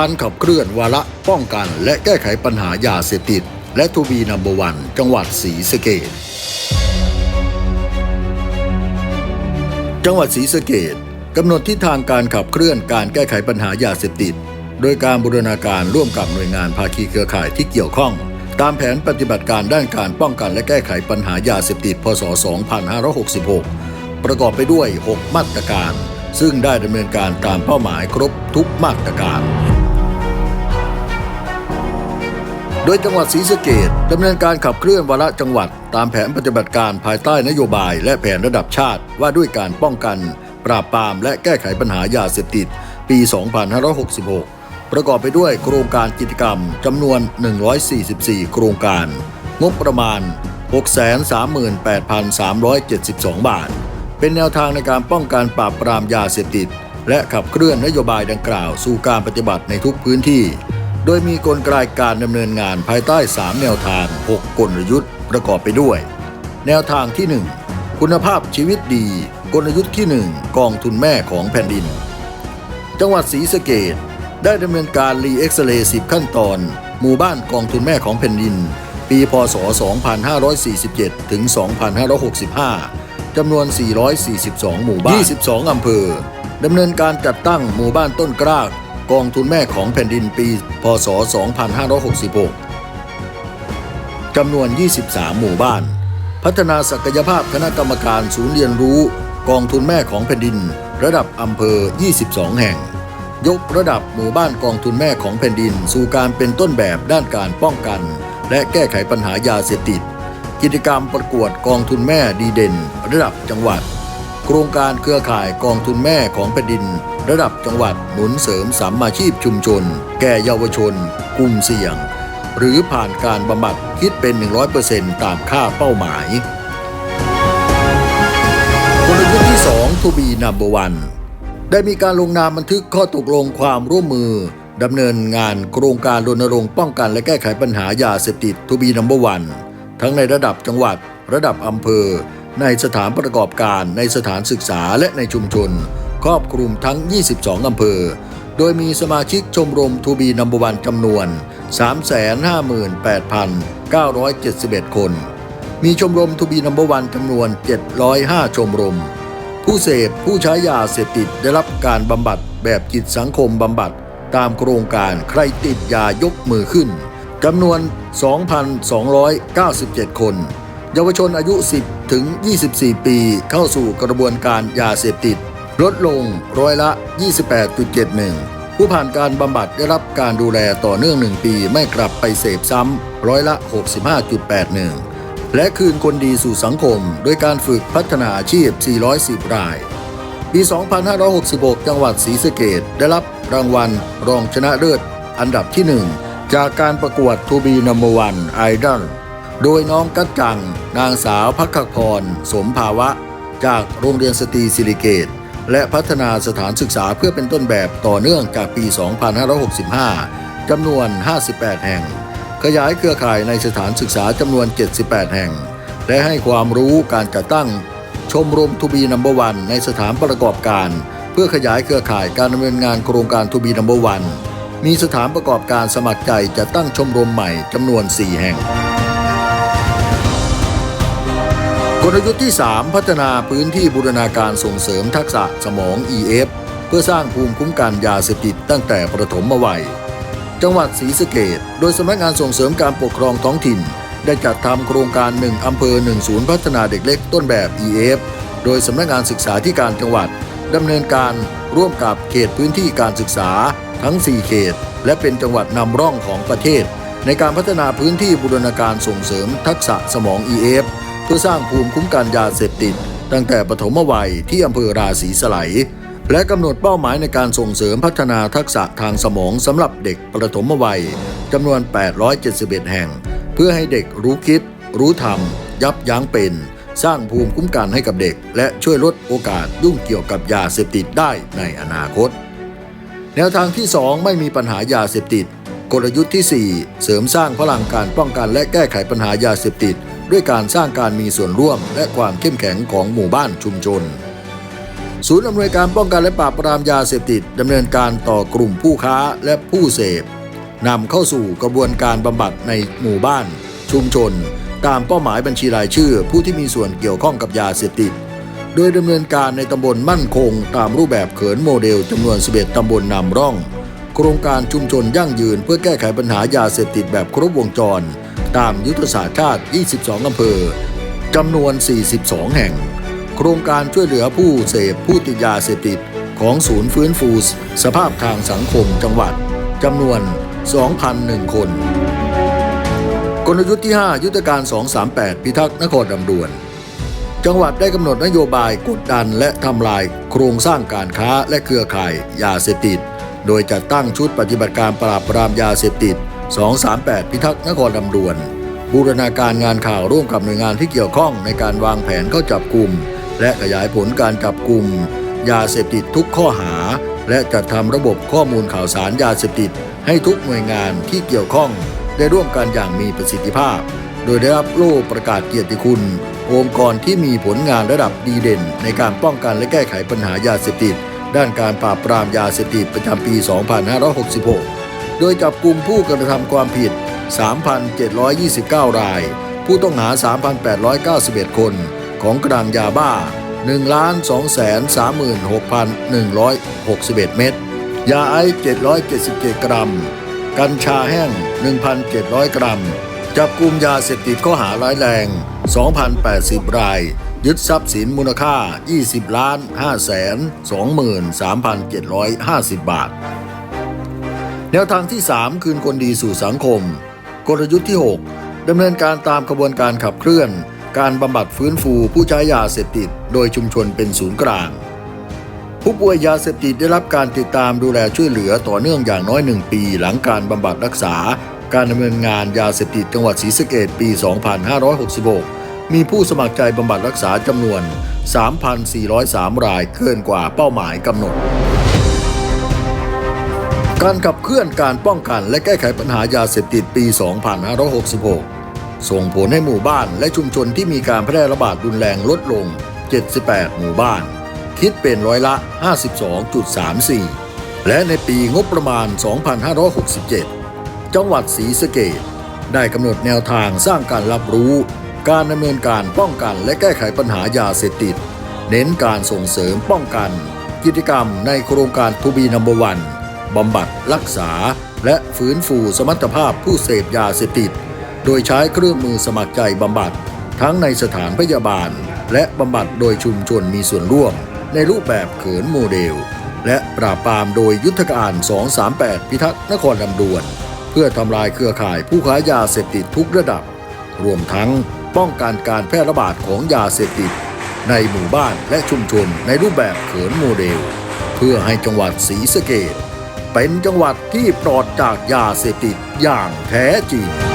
การขับเคลื่อนวาระป้องกัน และแก้ไขปัญหายาเสพติด และทูบีนัมเบอร์วันจังหวัดศรีสะเกษจังหวัดศรีสะเกษกำหนดทิศทางการขับเคลื่อนการแก้ไขปัญหายาเสพติด โดยการบูรณาการร่วมกับหน่วยงานภาคีเครือข่ายที่เกี่ยวข้อง ตามแผนปฏิบัติการด้านการป้องกันและแก้ไขปัญหายาเสพติด พศ 2566 ประกอบไปด้วย 6 มาตรการ ซึ่งได้ดำเนินการตามเป้าหมายครบทุกมาตรการ โดยจังหวัดศรีสะเกดดำเนินการขับเคลื่อนวาระจังหวัด ตามแผนปฏิบัติการภายใต้นโยบาย และแผนระดับชาติว่าด้วยการป้องกัน ปราบปรามและแก้ไขปัญหายาเสพติด ปี 2566 ประกอบไปด้วยโครงการกิจกรรมจำนวน 144 โครงการ งบประมาณ 638,372 บาท เป็นแนวทางในการป้องกันปราบปรามยาเสพติด และขับเคลื่อนนโยบายดังกล่าวสู่การปฏิบัติในทุกพื้นที่ โดยมีกลไกการดำเนินงานภายใต้ 3 แนวทาง 6 กลยุทธ์ประกอบไปด้วย แนวทางที่ 1 คุณภาพชีวิตดี กลยุทธ์ที่ 1 กองทุนแม่ของแผ่นดิน จังหวัดศรีสะเกดได้ดำเนินการรีเอ็กซเรย์10 ขั้นตอน หมู่บ้านกองทุนแม่ของแผ่นดิน ปี พศ 2547 ถึง 2565 จำนวน 442 หมู่บ้าน 22 อำเภอดำเนินการจัดตั้งหมู่บ้านต้นกล้า กองทุนแม่ของแผ่นดินปี พศ 2566 จำนวน 23 หมู่บ้าน พัฒนาศักยภาพคณะกรรมการศูนย์เรียนรู้ กองทุนแม่ของแผ่นดิน ระดับอำเภอ 22 แห่ง ยกระดับหมู่บ้านกองทุนแม่ของแผ่นดิน สู่การเป็นต้นแบบด้านการป้องกัน และแก้ไขปัญหายาเสพติด กิจกรรมประกวดกองทุนแม่ดีเด่น ระดับจังหวัด ครงการเครือข่ายกองทุนแม่ของแผ่นดิน ระดับจังหวัดหนุนเสริมสัมมาชีพชุมชน แก่เยาวชน กลุ่มเสี่ยง หรือผ่านการบำบัดคิดเป็น 100%ตามค่าเป้าหมายกลยุทธ์ที่ 2 To be number one ได้มีการลงนามบันทึกข้อตกลงความร่วมมือดำเนินงานโครงการรณรงค์ป้องกันและแก้ไขปัญหายาเสพติด To be number one ทั้งในระดับจังหวัด ระดับอำเภอ ในสถานประกอบการในสถานศึกษาและในชุมชน ครอบคลุมทั้ง 22 อำเภอ โดยมีสมาชิกชมรม To be number one จำนวน 358,971 คน มีชมรม To be number one จำนวน 705 ชมรม ผู้เสพผู้ใช้ยาเสพติดได้รับการบำบัดแบบจิตสังคมบำบัด ตามโครงการใครติดยายกมือขึ้นจำนวน 2,297 คน เยาวชนอายุ 10 ถึง 24 ปีเข้าสู่กระบวนการยาเสพติด ลดลงร้อยละ 28.71 ผู้ผ่านการบำบัดได้รับการดูแลต่อเนื่อง 1 ปีไม่กลับไปเสพซ้ำร้อยละ 65.81 และคืนคนดีสู่สังคม โดยการฝึกพัฒนาอาชีพ 410 ราย ปี 2566 จังหวัดศรีสะเกดได้รับรางวัลรองชนะเลิศอันดับที่ 1 จากการประกวดทูบีนัมเบอร์วันไอดอล โดยน้องกัจจัง นางสาวพักขพร สมภาวะ จากโรงเรียนสตรีสิริเกต และพัฒนาสถานศึกษาเพื่อเป็นต้นแบบต่อเนื่องจากปี 2565 จำนวน 58 แห่ง ขยายเครือข่ายในสถานศึกษาจำนวน 78 แห่ง และให้ความรู้การจัดตั้ง ชมรมทูบีนัมเบอร์วันในสถานประกอบการ เพื่อขยายเครือข่ายการดำเนินงานโครงการทูบีนัมเบอร์วันมีสถานประกอบการสมัครใจจะตั้งชมรมใหม่จำนวน 4 แห่ง กลยุทธ์ที่ 3 พัฒนาพื้นที่บูรณาการส่งเสริมทักษะสมอง EF เพื่อสร้างภูมิคุ้มกันยาเสพติดตั้งแต่ประถมวัย จังหวัดศรีสะเกดโดยสำนักงานส่งเสริมการปกครองท้องถิ่น ได้จัดทำโครงการ 1 อำเภอ 1 ศูนย์พัฒนาเด็กเล็กต้นแบบ EF โดยสำนักงานศึกษาธิการจังหวัดดำเนินการร่วมกับเขตพื้นที่การศึกษาทั้ง 4 เขต และเป็นจังหวัดนำร่องของประเทศ ในการพัฒนาพื้นที่บูรณาการส่งเสริมทักษะสมอง EF พื่อสร้างภูมิคุ้มกันยาเสพติด ตั้งแต่ปฐมวัยที่อำเภอราศีสไลยและกำหนดเป้าหมายในการส่งเสริมพัฒนาทักษะทางสมองสำหรับเด็กประถมวัยจำนวน 871 แห่ง เพื่อให้เด็กรู้คิด รู้ทำยับยั้งเป็น สร้างภูมิคุ้มกันให้กับเด็ก และช่วยลดโอกาสยุ่งเกี่ยวกับยาเสพติดได้ในอนาคต แนวทางที่ 2 ไม่มีปัญหายาเสพติด กลยุทธ์ที่ 4 เสริมสร้างพลังการป้องกันและแก้ไขปัญหายาเสพติด ด้วยการสร้างการมีส่วนร่วมและความเข้มแข็งของหมู่บ้านชุมชน ศูนย์อำนวยการป้องกันและปราบปรามยาเสพติดดำเนินการต่อกลุ่มผู้ค้าและผู้เสพนำเข้าสู่กระบวนการบำบัดในหมู่บ้าน ชุมชน ตามเป้าหมายบัญชีรายชื่อ ผู้ที่มีส่วนเกี่ยวข้องกับยาเสพติด โดยดำเนินการในตำบลมั่นคง ตามรูปแบบเขินโมเดลจำนวน 11 ตำบลนำร่อง โครงการชุมชนยั่งยืนเพื่อแก้ไขปัญหายาเสพติดแบบครบวงจร ตามยุทธศาสตร์ชาติ 22 อำเภอ จำนวน 42 แห่ง โครงการช่วยเหลือผู้เสพผู้ติดยาเสพติดของศูนย์ฟื้นฟูสภาพทางสังคมจังหวัด จำนวน 2,001 คน กลยุทธ์ที่ 5 ยุทธการ 238 พิทักษ์นครดำดวน จังหวัดได้กำหนดนโยบายกดดันและทำลายโครงสร้างการค้าและเครือข่ายยาเสพติด โดยจัดตั้งชุดปฏิบัติการปราบปรามยาเสพติด 238 พิทักษ์นครลำดวน บูรณาการงานข่าวร่วมกับหน่วยงานที่เกี่ยวข้องในการวางแผนเข้าจับกลุ่ม และขยายผลการจับกลุ่ม ยาเสพติดทุกข้อหา และจัดทำระบบข้อมูลข่าวสารยาเสพติด ให้ทุกหน่วยงานที่เกี่ยวข้องได้ร่วมกันอย่างมีประสิทธิภาพ โดยได้รับโล่ประกาศเกียรติคุณ องค์กรที่มีผลงานระดับดีเด่น ในการป้องกันและแก้ไขปัญหายาเสพติด ด้านการปราบปรามยาเสพติดประจำปี 2566 โดยจับกลุ่มผู้กระทำความผิด 3,729 ราย ผู้ต้องหา 3,891 คน ของกลางยาบ้า 1,236,161 เม็ด ยาไอซ์777 กรัม กัญชาแห้ง 1,700 กรัม จับกลุ่มยาเสพติดข้อหาร้ายแรง 2,080 รายยึดทรัพย์สินมูลค่า 20 ล้าน 5 แสน 23,750 บาท แนวทางที่ 3 คืนคนดีสู่สังคม กลยุทธ์ที่ 6 ดำเนินการตามกระบวนการขับเคลื่อน การบำบัดฟื้นฟูผู้ใช้ยาเสพติด โดยชุมชนเป็นศูนย์กลาง ผู้ป่วยยาเสพติดได้รับการติดตามดูแลช่วยเหลือต่อเนื่องอย่างน้อย 1 ปี หลังการบำบัดรักษา การดำเนินงานยาเสพติดจังหวัดศรีสะเกดปี 2566 มีผู้สมัครใจบำบัดรักษาจำนวน 3,403 รายเกินกว่าเป้าหมายกำหนด การขับเคลื่อนการป้องกันและแก้ไขปัญหายาเสพติดปี 2566 ส่งผลให้หมู่บ้านและชุมชนที่มีการแพร่ระบาดรุนแรงลดลง 78 หมู่บ้าน คิดเป็นร้อยละ 52.34 และในปีงบประมาณ 2567 จังหวัดศรีสะเกดได้กำหนดแนวทางสร้างการรับรู้ การดำเนินการป้องกันและแก้ไขปัญหายาเสพติด เน้นการส่งเสริมป้องกัน กิจกรรมในโครงการทูบีนัมเบอร์วัน บำบัดรักษา และฟื้นฟูสมรรถภาพผู้เสพยาเสพติด โดยใช้เครื่องมือสมัครใจบำบัด ทั้งในสถานพยาบาล และบำบัดโดยชุมชนมีส่วนร่วม ในรูปแบบเขินโมเดล และปราบปรามโดยยุทธการ 238 พิทักษ์นครลำดวน เพื่อทำลายเครือข่ายผู้ค้ายาเสพติดทุกระดับ รวมทั้งป้องกันการแพร่ระบาดของยาเสพติด ในหมู่บ้านและชุมชนในรูปแบบเขินโมเดล เพื่อให้จังหวัดศรีสะเกด เป็นจังหวัดที่ปลอดจากยาเสพติดอย่างแท้จริง